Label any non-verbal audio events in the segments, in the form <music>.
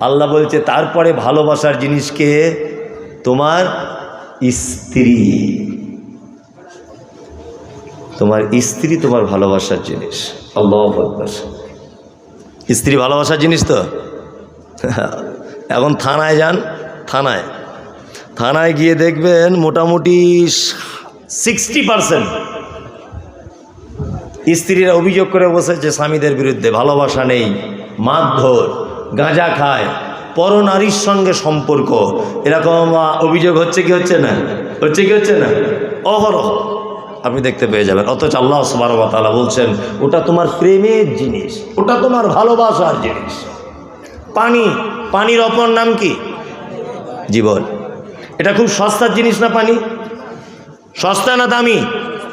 আল্লাহ বলছে, তারপরে ভালোবাসার জিনিসকে তোমার স্ত্রী। তোমার স্ত্রী তোমার ভালোবাসার জিনিস। আল্লাহ। স্ত্রী ভালোবাসার জিনিস তো? <laughs> এখন থানায় যান, থানায়। থানায় গিয়ে দেখবেন মোটামুটি সিক্সটি পারসেন্ট স্ত্রীরা অভিযোগ করে বসেছে স্বামীদের বিরুদ্ধে, ভালোবাসা নেই, মারধর। গাঁজা খায়। পরনারীর সঙ্গে সম্পর্ক। এরকম অভিযোগ হচ্ছে কি, হচ্ছে না? হচ্ছে কি, হচ্ছে না? অহরহ। আপনি দেখতে পেয়ে যাবেন। অথচ আল্লাহ সুবারতালা বলছেন, ওটা তোমার প্রেমের জিনিস। ওটা তোমার ভালোবাসার জিনিস। পানি। পানির অপর নাম কি? জীবন। এটা খুব সস্তার জিনিস না পানি? সস্তা না দামি?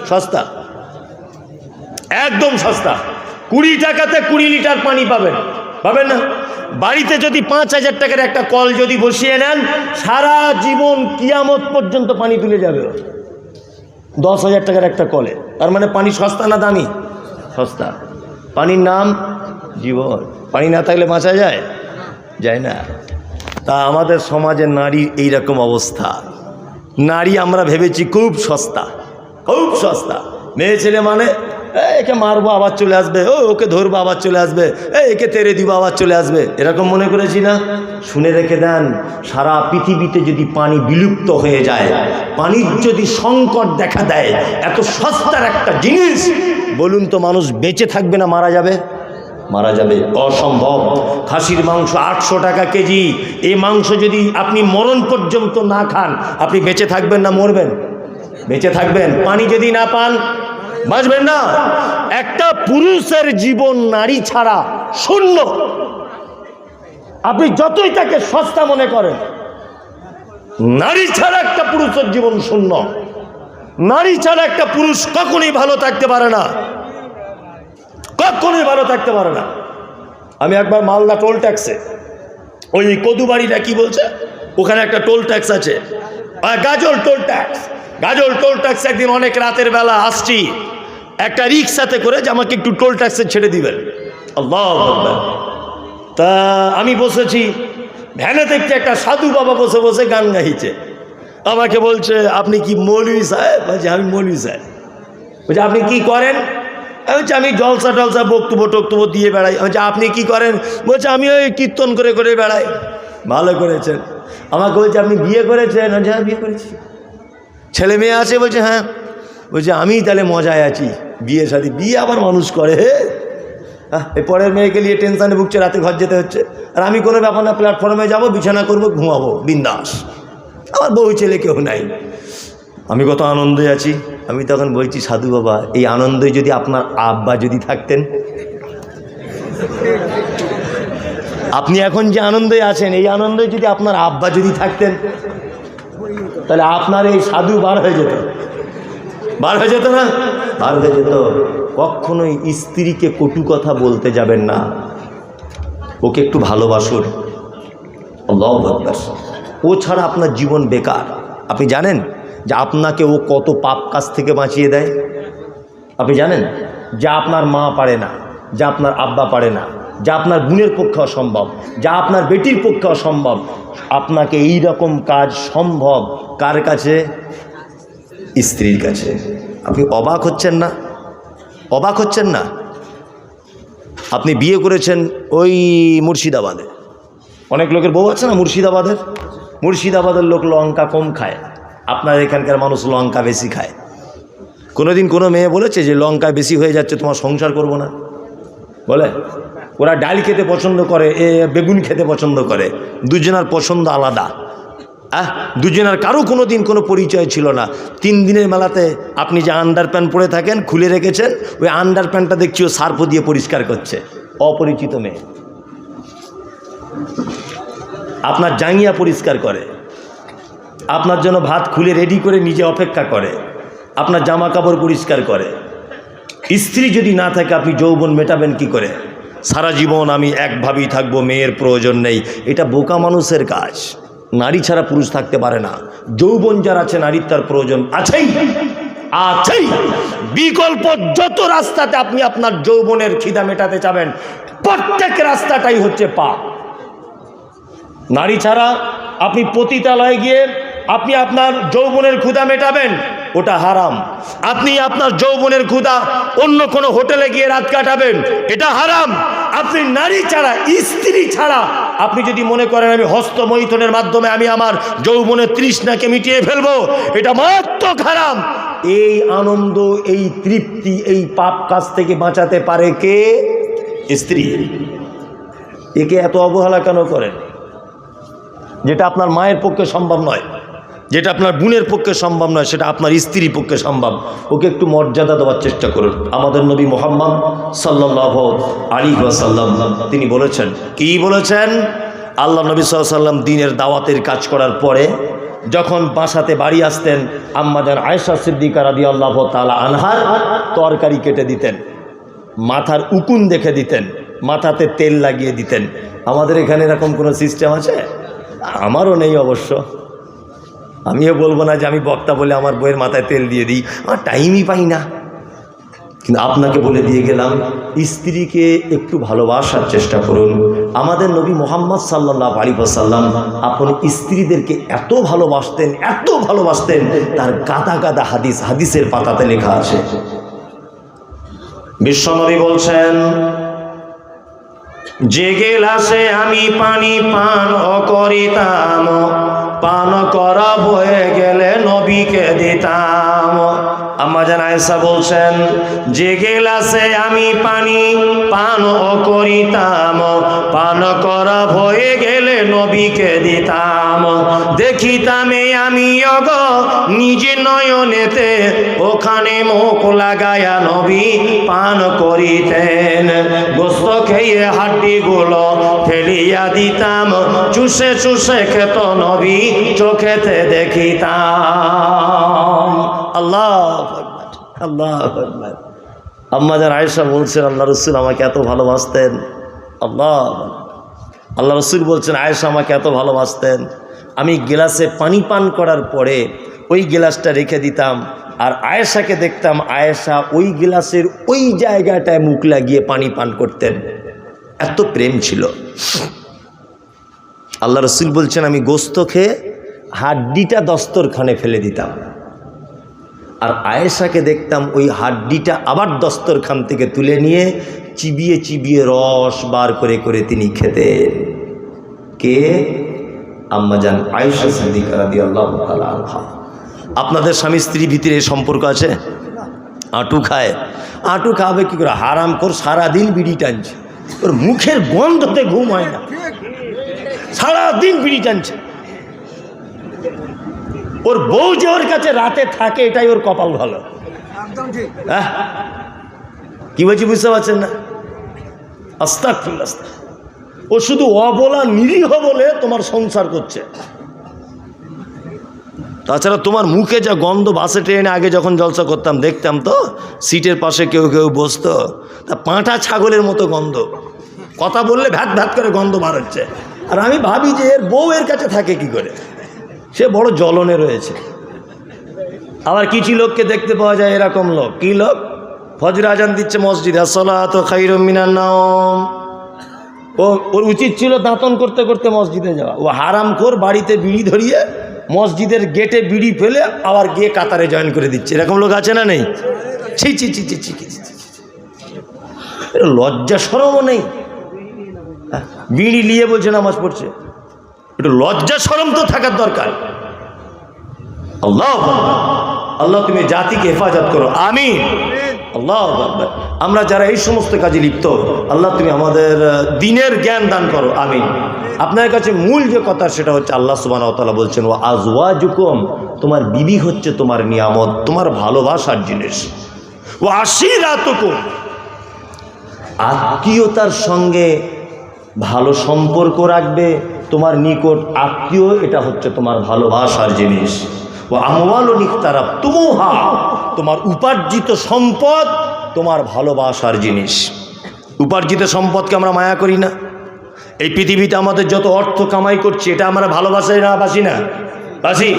সস্তা। একদম সস্তা। কুড়ি টাকাতে কুড়ি লিটার পানি পাবেন। পাবেন না? বাড়িতে যদি পাঁচ হাজার টাকার একটা কল যদি বসিয়ে নেন সারা জীবন কিয়ামত পর্যন্ত পানি তুলে যাবে। দশ হাজার টাকার একটা কলে। তার মানে পানি সস্তা না দামি? সস্তা। পানির নাম জীবন। পানি না থাকলে বাঁচা যায়? যায় না। তা আমাদের সমাজে নারীর এইরকম অবস্থা। নারী আমরা ভেবেছি খুব সস্তা। খুব সস্তা। মেয়ে ছেলে মানে "এ, একে মারবো, আবার চলে আসবে। ও, ওকে ধরবো, আবার চলে আসবে। একে তেরে দিব, আবার চলে আসবে। এরকম মনে করেছি না? শুনে রেখে দেন, সারা পৃথিবীতে যদি পানি বিলুপ্ত হয়ে যায়, পানির যদি সংকট দেখা দেয়, এত সস্তার একটা জিনিস, বলুন তো মানুষ বেঁচে থাকবে না মারা যাবে? মারা যাবে, অসম্ভব। খাসির মাংস আটশো টাকা কেজি। এই মাংস যদি আপনি মরণ পর্যন্ত না খান, আপনি বেঁচে থাকবেন না মরবেন? বেঁচে থাকবেন। পানি যদি না পান বাঁচবেন না। একটা পুরুষের জীবন নারী ছাড়া শূন্য। আপনি যতই তাকে সস্তা মনে করেন, নারী ছাড়া একটা পুরুষের জীবন শূন্য। নারী ছাড়া একটা পুরুষ কখনই ভালো থাকতে পারে না। কখনোই ভালো থাকতে পারে না। আমি একবার মালদা টোল ট্যাক্সে, ওই কদুবাড়িটা কি বলছে? ওখানে একটা টোল ট্যাক্স আছে। Gazole toll tax. Gazole toll tax একদিন অনেক রাতের বেলা আসছি। একটা রিক্সাতে করে যে আমাকে একটু টোল ট্যাক্সে ছেড়ে দিবেন। আল্লাহ। তা আমি বসেছি, ভ্যানে দেখতে একটা সাধু বাবা বসে বসে গান গাইছে। আমাকে বলছে, আপনি কি মৌলভী সাহেব? বলছে, আমি মৌলভী সাহেব। বলছে, আপনি কি করেন? বলছি, আমি জলসা টলসা বক্তব্য টক্তব্য দিয়ে বেড়াই। বলছি, আপনি কি করেন? বলছে, আমি ওই কীর্তন করে করে বেড়াই। ভালো করেছেন। আমাকে বলছে, আপনি বিয়ে করেছেন? হ্যাঁ বিয়ে করেছি। ছেলে মেয়ে আছে? বলছে হ্যাঁ। বলছে আমি তাহলে মজায় আছি, বিয়ে সাথে বিয়ে আবার মানুষ করে হ্যাঁ পরের মেয়েকে নিয়ে টেনশানে ভুগছে, রাতে ঘর যেতে হচ্ছে। আর আমি কোনো ব্যাপার না প্ল্যাটফর্মে যাব, বিছানা করব, ঘুমাবো, বিন্দাস। আমার বউ ছেলে কেউ নাই। আমি কত আনন্দে আছি। আমি তখন বলছি, সাধু বাবা, এই আনন্দে যদি আপনার আব্বা যদি থাকতেন। আপনি এখন যে আনন্দে আছেন, এই আনন্দে যদি আপনার আব্বা যদি থাকতেন, তাহলে আপনার এই সাধু বার হয়ে যেত। বার হয়ে যেত না? বার হয়ে যেত। কখনোই স্ত্রীকে কটু কথা বলতে যাবেন না। ওকে একটু ভালোবাসুন। আকবার। ও ছাড়া আপনার জীবন বেকার। আপনি জানেন যে আপনাকে ও কত পাপ কাজ থেকে বাঁচিয়ে দেয়? আপনি জানেন যা আপনার মা পারে না, যা আপনার আব্বা পারে না, যা আপনার বোনের পক্ষে অসম্ভব, যা আপনার বেটির পক্ষে অসম্ভব। আপনাকে এই রকম কাজ সম্ভব কার কাছে? স্ত্রীর কাছে। আপনি অবাক হচ্ছেন না? অবাক হচ্ছেন না? আপনি বিয়ে করেছেন ওই মুর্শিদাবাদে। অনেক লোকের বউ আছে না মুর্শিদাবাদের? মুর্শিদাবাদের লোক লঙ্কা কম খায়। আপনার এখানকার মানুষ লঙ্কা বেশি খায়। কোনোদিন কোনো মেয়ে বলেছে যে, লঙ্কা বেশি হয়ে যাচ্ছে, তোমার সংসার করব না। বলে? ওরা ডাল খেতে পছন্দ করে, এ বেগুন খেতে পছন্দ করে। দুজনার পছন্দ আলাদা। আহ, দুজনের কারও কোনো দিন কোনো পরিচয় ছিল না। তিন দিনের মেলাতে আপনি যে আন্ডার প্যান্ট পরে থাকেন, খুলে রেখেছেন, ওই আন্ডার প্যান্টটা দেখছি ও সার্ফ দিয়ে পরিষ্কার করছে। অপরিচিত মেয়ে। আপনার জাঙ্গিয়া পরিষ্কার করে। আপনার জন্য ভাত খুলে রেডি করে নিজে অপেক্ষা করে। আপনার জামা কাপড় পরিষ্কার করে। স্ত্রী যদি না থাকে, আপনি যৌবন মেটাবেন কি করে? সারা জীবন আমি একভাবেই থাকব, মেয়ের প্রয়োজন নেই। এটা বোকা মানুষের কাজ। নারী ছাড়া পুরুষ থাকতে পারে না। যৌবন যার আছে, নারীর তার প্রয়োজন আছেই। আছেই। বিকল্প যত রাস্তাতে আপনি আপনার যৌবনের খিদা মেটাতে চাবেন, প্রত্যেক রাস্তাটাই হচ্ছে পা নারী ছাড়া আপনি পতিতালয়ে গিয়ে আপনি আপনার যৌবনের ক্ষুদা মেটাবেন। ওটা হারাম। আপনি আপনার যৌবনের ক্ষুধা অন্য কোনো হোটেলে গিয়ে রাত কাটাবেন, এটা হারাম। আপনি নারী ছাড়া, স্ত্রী ছাড়া, আপনি যদি মনে করেন আমি হস্তমৈথনের মাধ্যমে আমি আমার যৌবনের তৃষ্ণাকে মিটিয়ে ফেলব, এটা মারাত্মক হারাম। এই আনন্দ, এই তৃপ্তি, এই পাপ কাজ থেকে বাঁচাতে পারে কে? স্ত্রী। একে এত অবহেলা কেন করেন? যেটা আপনার মায়ের পক্ষে সম্ভব নয়। যেটা আপনার বোনের পক্ষে সম্ভব নয়, সেটা আপনার স্ত্রীর পক্ষে সম্ভব। ওকে একটু মর্যাদা দেওয়ার চেষ্টা করুন। আমাদের নবী মোহাম্মদ সাল্লাহ আলী সাল্লাম তিনি বলেছেন, কি বলেছেন? আল্লাহ নবী সাল্লাম দিনের দাওয়াতের কাজ করার পরে যখন বাসাতে বাড়ি আসতেন আম্মাদান আয়েশা সিদ্দিকা রাদি আল্লাহ তালা আনহার তরকারি কেটে দিতেন, মাথার উকুন দেখে দিতেন, মাথাতে তেল লাগিয়ে দিতেন। আমাদের এখানে এরকম কোনো সিস্টেম আছে? আমারও নেই অবশ্য। আমিও বলব না যে আমি বক্তা বলে আমার বইয়ের মাথায় তেল দিয়ে দিই, আমার টাইমই পাই না। কিন্তু আপনাকে বলে দিয়ে গেলাম, স্ত্রীকে একটু ভালোবাসার চেষ্টা করুন। আমাদের নবী মোহাম্মদ সাল্লাহ আলী সাল্লাম আপনি স্ত্রীদেরকে এত ভালোবাসতেন এত ভালোবাসতেন, তার গাদা গাদা হাদিস, হাদিসের পাতাতে লেখা আছে। বিশ্বনবী বলছেন, যে গেলাসে আমি পানি পান করিতাম পান করা হয়ে গেলে নবীকে দিতাম। আমাজান আয়েশা বলছেন, যে গেলাসে আমি পানি পান করিতাম। পান করা হয়ে গেলে নবীকে দিতাম। দেখিতামে আমি অগ নিজে নয়নেতে ওখানে মুখ লাগায়া নবী পান করিতেন। গোস্ত খেয়ে হাড্ডিগুলো ফেলিয়া দিতাম, চুষে চুষে খেত নবী চোখেতে দেখিতাম। আল্লাহ আল্লাহ আকবার। আম্মা যান আয়েশা বলছেন আল্লাহ রসুল আমাকে এত ভালোবাসতেন। আল্লাহ আল্লাহ রসুল বলছেন, আয়েশা আমাকে এত ভালোবাসতেন। আমি গিলাসে পানি পান করার পরে ওই গিলাসটা রেখে দিতাম আর আয়েশাকে দেখতাম আয়েশা ওই গিলাসের ওই জায়গাটায় মুখ লাগিয়ে পানি পান করতেন। এত প্রেম ছিল। আল্লাহ রসুল বলছেন, আমি গোস্ত খেয়ে হাড্ডিটা দস্তরখানে ফেলে দিতাম। আর আয়েশাকে দেখতাম ওই হাড্ডিটা আবার দস্তরখান থেকে তুলে নিয়ে চিবিয়ে চিবিয়ে রস বার করে করে তিনি খেতেন। কে? আম্মাজান আয়েশা সিদ্দিকা রাদি আল্লাহ আনহা। আপনাদের স্বামী স্ত্রী ভিতরে এই সম্পর্ক আছে? আঁটু খায়। আঁটু খাবে কি করে? হারাম কর সারাদিন বিড়ি টানছে। ওর মুখের গন্ধতে ঘুম হয় না। সারাদিন বিড়ি টানছে। ওর বউ যে ওর কাছে রাতে থাকে এটাই ওর কপাল ভালো। হ্যাঁ? কি বলছি বুঝতে পারছেন না? আস্তাক ও শুধু অবলা নিরীহ বলে তোমার সংসার করছে। তাছাড়া তোমার মুখে যা গন্ধ বাসে ট্রেনে আগে যখন জলসা করতাম, দেখতাম তো সিটের পাশে কেউ কেউ বসতো। তা পাঁঠা ছাগলের মতো গন্ধ। কথা বললে ভ্যাত ভ্যাত করে গন্ধ বার হচ্ছে। আর আমি ভাবি যে এর বউ এর কাছে থাকে কি করে? সে বড় জ্বলনে রয়েছে। আবার কিছু লোককে দেখতে পাওয়া যায় এরকম লোক। কি লোক? ফজর আজান দিচ্ছে মসজিদে আসলাত খাইর মিনার নাম ও ওর উচিত ছিল দাঁতন করতে করতে মসজিদে যাওয়া। ও হারাম কর বাড়িতে বিড়ি ধরিয়ে মসজিদের গেটে বিড়ি ফেলে আবার গিয়ে কাতারে জয়েন করে দিচ্ছে। এরকম লোক আছে না নেই? ছি ছি ছি ছি ছি লজ্জা সরমও নেই। হ্যাঁ, বিড়ি নিয়ে বলছে নামাজ পড়ছে। একটু লজ্জা সরম তো থাকার দরকার। আল্লাহ। আল্লাহ তুমি জাতিকে হেফাজত করো। আমি আল্লাহ আমরা যারা এই সমস্ত কাজে লিপ্ত, আল্লাহ তুমি আমাদের দিনের জ্ঞান দান করো আমি আপনার কাছে মূল যে কথা সেটা হচ্ছে আল্লাহ সুবাহ বলছেন ও আজওয়া জুকুম তোমার বিবি হচ্ছে তোমার নিয়ামত, তোমার ভালোবাসার জিনিস। ও আশিরাতুকুম আত্মীয়তার সঙ্গে ভালো সম্পর্ক রাখবে, তোমার নিকট আত্মীয়, এটা হচ্ছে তোমার ভালোবাসার জিনিস। ও আমওয়াল নিখতারা তুমুহা তোমার উপার্জিত সম্পদ, তোমার ভালোবাসার জিনিস। উপার্জিত সম্পদকে আমরা মায়া করি না। এই পৃথিবীতে আমাদের যত অর্থ কামাই করছে, এটা আমরা ভালোবাসাই না, বাসি না? বাসি?